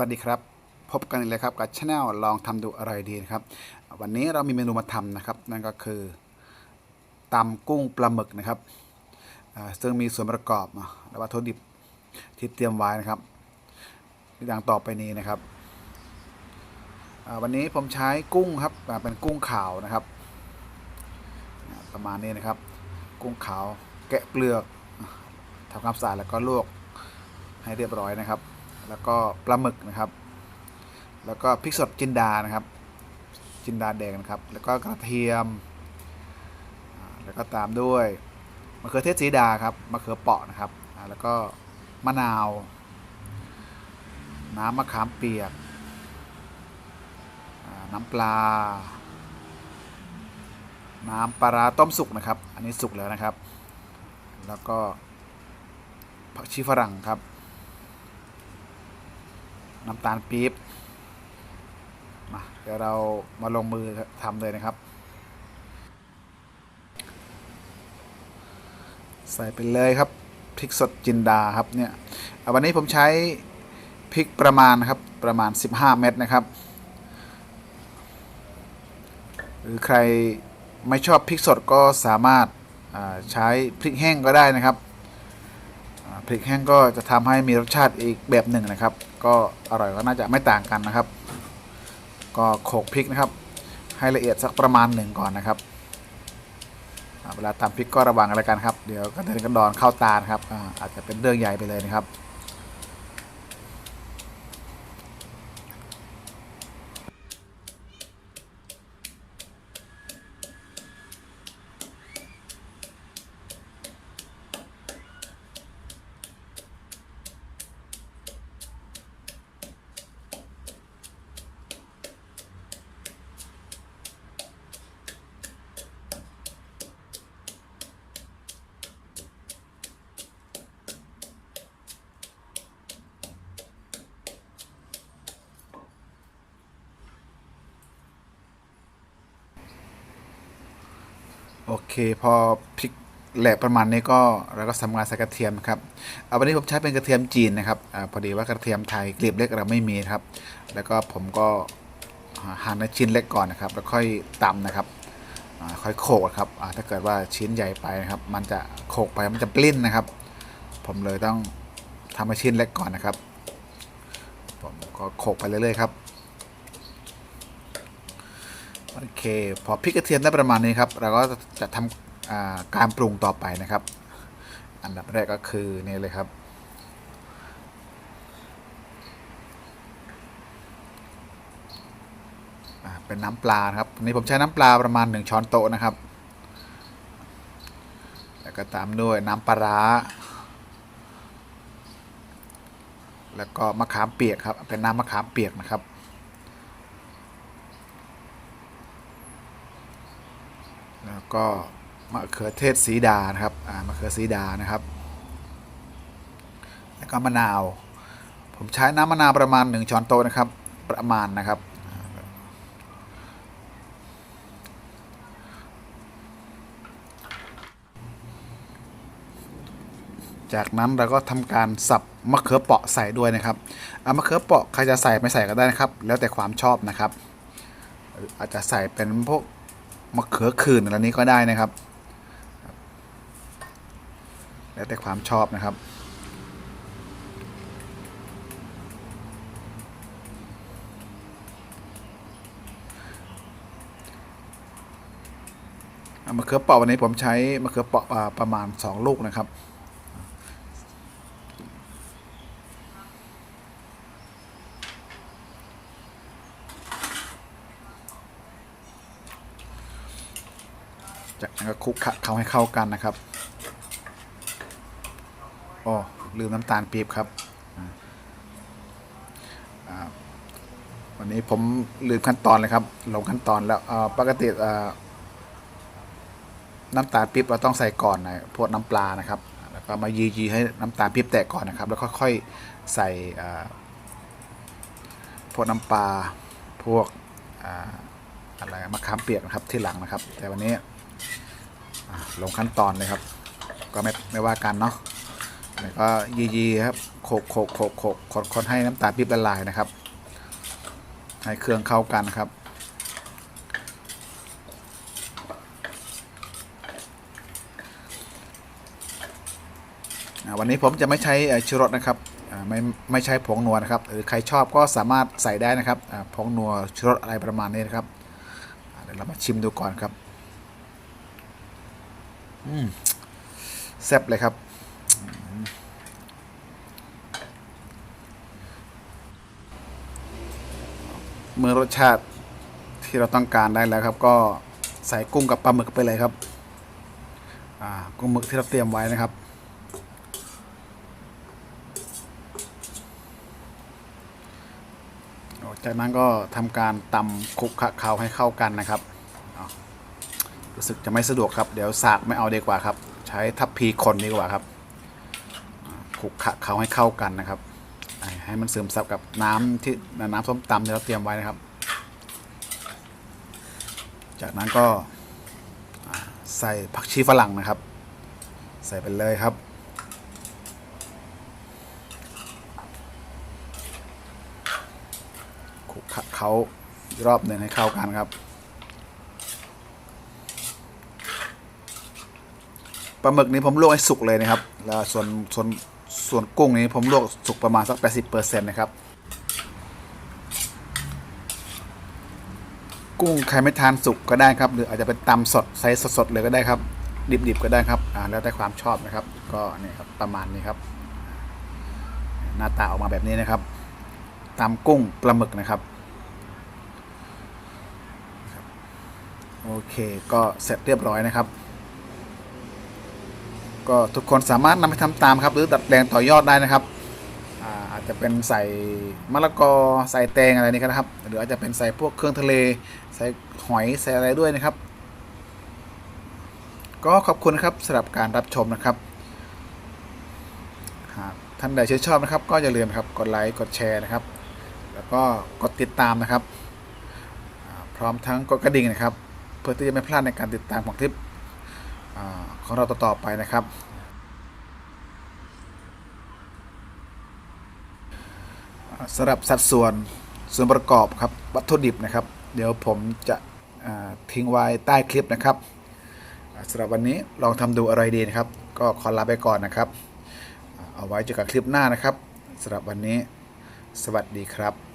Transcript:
วัสดีครับ พบกันอีกแล้วครับกับช anel ลองทำดูอร่อยดีนะครับ วันนี้เรามีเมนูมาทำนะครับ นั่นก็คือตำกุ้งปลาหมึกนะครับซึ่งมีส่วนประกอบและวัตถุดิบที่เตรียมไว้นะครับดังต่อไปนี้นะครับวันนี้ผมใช้กุ้งครับเป็นกุ้งขาวนะครับ ประมาณนี้นะครับ กุ้งขาวแกะเปลือกทำความสะอาดแล้วก็ลวกให้เรียบร้อยนะครับ แล้วก็ปลาหมึกนะครับ แล้วก็พริกสดจินดานะครับ จินดาแดงนะครับ แล้วก็กระเทียม แล้วก็ตามด้วยมะเขือเทศสีดาครับมะเขือเปราะนะครับ แล้วก็มะนาว น้ำมะขามเปียก น้ำปลา น้ำปลาร้าต้มสุกนะครับ อันนี้สุกแล้วนะครับ แล้วก็ผักชีฝรั่งครับ น้ำตาลปี๊บมาเดี๋ยวเรามาลงมือทำเลยนะครับ ใส่ไปเลยครับพริกสดจินดาครับเนี่ยอะวันนี้ผมใช้พริกประมาณครับประมาณ 15 เม็ดนะครับ หรือใครไม่ชอบพริกสดก็สามารถใช้พริกแห้งก็ได้นะครับ พริกแห้งก็จะทำให้มีรสชาติอีกแบบหนึ่งนะครับ ก็อร่อยก็น่าจะไม่ต่างกันนะครับ ก็โขลกพริกนะครับ ให้ละเอียดสักประมาณหนึ่งก่อนนะครับเวลาตำพริกก็ระวังอะไรกันครับ เดี๋ยวก็เดินกระดอนเข้าตาครับอาจจะเป็นเรื่องใหญ่ไปเลยนะครับ โอเค พอพริกแหลกประมาณนี้ก็เราก็ทำงานใส่กระเทียมครับเอาวันนี้ผมใช้เป็นกระเทียมจีนนะครับอาพอดีว่ากระเทียมไทยกลีบเล็กเราไม่มีครับ แล้วก็ผมก็หั่นชิ้นเล็กก่อนนะครับ แล้วค่อยตำนะครับอ่าค่อยโขกครับอ่าถ้าเกิดว่าชิ้นใหญ่ไปนะครับ มันจะโขกไปมันจะปลิ้นนะครับ ผมเลยต้องทำให้ชิ้นเล็กก่อนนะครับ ผมก็โขกไปเรื่อยๆครับ โอเค พอพริกกระเทียมได้ประมาณนี้ครับ เราก็จะทำอ่าการปรุงต่อไปนะครับ อันดับแรกก็คือนี่เลยครับเป็นน้ำปลาครับนี้ผมใช้น้ำปลาประมาณ 1 ช้อนโต๊ะนะครับ แล้วก็ตามด้วยน้ำปลาร้า แล้วก็มะขามเปียกครับ เป็นน้ำมะขามเปียกนะครับ แล้วก็มะเขือเทศสีดานะครับอ่ามะเขือสีดานะครับ แล้วก็มะนาว ผมใช้น้ำมะนาวประมาณ 1 ช้อนโต๊ะนะครับ ประมาณนะครับจากนั้นเราก็ทำการสับมะเขือเปราะใส่ด้วยนะครับอ่ามะเขือเปราะใครจะใส่ไม่ใส่ก็ได้นะครับ แล้วแต่ความชอบนะครับ อาจจะใส่เป็นพวก มะเขือขื่นอะไรนี้ก็ได้นะครับ แล้วแต่ความชอบนะครับมะเขือเปราะวันนี้ผมใช้มะเขือเปราะประมาณ 2 ลูกนะครับ จากนั้นก็คลุกเคล้าให้เข้ากันนะครับอ๋อลืมน้ำตาลปี๊บครับวันนี้ผมลืมขั้นตอนเลยครับลงขั้นตอนแล้วปกติน้ำตาลปี๊บเราต้องใส่ก่อนนะพวกน้ำปลานะครับ แล้วก็มายีๆให้น้ำตาลปี๊บแตกก่อนนะครับ แล้วค่อยๆใส่พวกน้ำปลาพวกอะไรมะขามเปียกนะครับที่หลังนะครับ แต่วันนี้ ลงขั้นตอนเลยครับ ก็ไม่ไม่ว่ากันเนาะแล้วก็ยีๆครับโขกโขกโขกโขกคนคนให้น้ำตาลปี๊บละลายนะครับ ให้เครื่องเข้ากันครับ วันนี้ผมจะไม่ใช้ชูรสนะครับไม่ไม่ใช้ผงนัวนะครับหรือใครชอบก็สามารถใส่ได้นะครับผงนัวชูรสอะไรประมาณนี้นะครับเดี๋ยวเรามาชิมดูก่อนครับ แซ่บเลยครับมเมื่อรสชาติที่เราต้องการได้แล้วครับ ก็ใส่กุ้งกับปลาหมึกไปเลยครับอ่ากุ้งหมึกที่เราเตรียมไว้นะครับจากนั้นก็ทำการตำคลุกขะเคล้าให้เข้ากันนะครับ รู้สึกจะไม่สะดวกครับ เดี๋ยวสากไม่เอาดีกว่าครับ ใช้ทัพพีคนดีกว่าครับอ่าคลุกขะเคล้าให้เข้ากันนะครับ ให้มันซึมซับกับน้ำที่น้ำส้มตำที่เราเตรียมไว้นะครับ จากนั้นก็ใส่ผักชีฝรั่งนะครับ ใส่ไปเลยครับคลุกขะเขารอบหนึ่งให้เข้ากันครับ ลาหมึกนี้ผมลวกให้สุกเลยนะครับแล้วส่วนส่วนส่วนกุ้งนี้ผมลวกสุกประมาณสัก 80%นะครับ กุ้งใครไม่ทานสุกก็ได้ครับ หรืออาจจะเป็นตำสดใส่สดๆเลยก็ได้ครับ ดิบๆก็ได้ครับอ่าแล้วแต่ความชอบนะครับ ก็นี่ครับประมาณนี้ครับ หน้าตาออกมาแบบนี้นะครับตำกุ้งปลาหมึกนะครับโอเค ก็เสร็จเรียบร้อยนะครับ ก็ทุกคนสามารถนำไปทำตามครับ หรือดัดแปลงต่อยอดได้นะครับอาอาจจะเป็นใส่มะละกอใส่แตงอะไรนี่ก็นะครับ หรืออาจจะเป็นใส่พวกเครื่องทะเล ใส่หอยใส่อะไรด้วยนะครับ ก็ขอบคุณครับสำหรับการรับชมนะครับหากท่านใดชื่นชอบนะครับ ก็อย่าลืมครับกดไลค์กดแชร์นะครับ แล้วก็กดติดตามนะครับ พร้อมทั้งกดกระดิ่งนะครับ เพื่อที่จะไม่พลาดในการติดตามของคลิป ของเราต่อๆไปนะครับ สำหรับสัดส่วนส่วนประกอบครับวัตถุดิบนะครับ เดี๋ยวผมจะทิ้งไว้ใต้คลิปนะครับสำหรับวันนี้ลองทำดูอะไรดีนะครับ ก็ขอลาไปก่อนนะครับ เอาไว้เจอกับคลิปหน้านะครับสำหรับวันนี้ สวัสดีครับ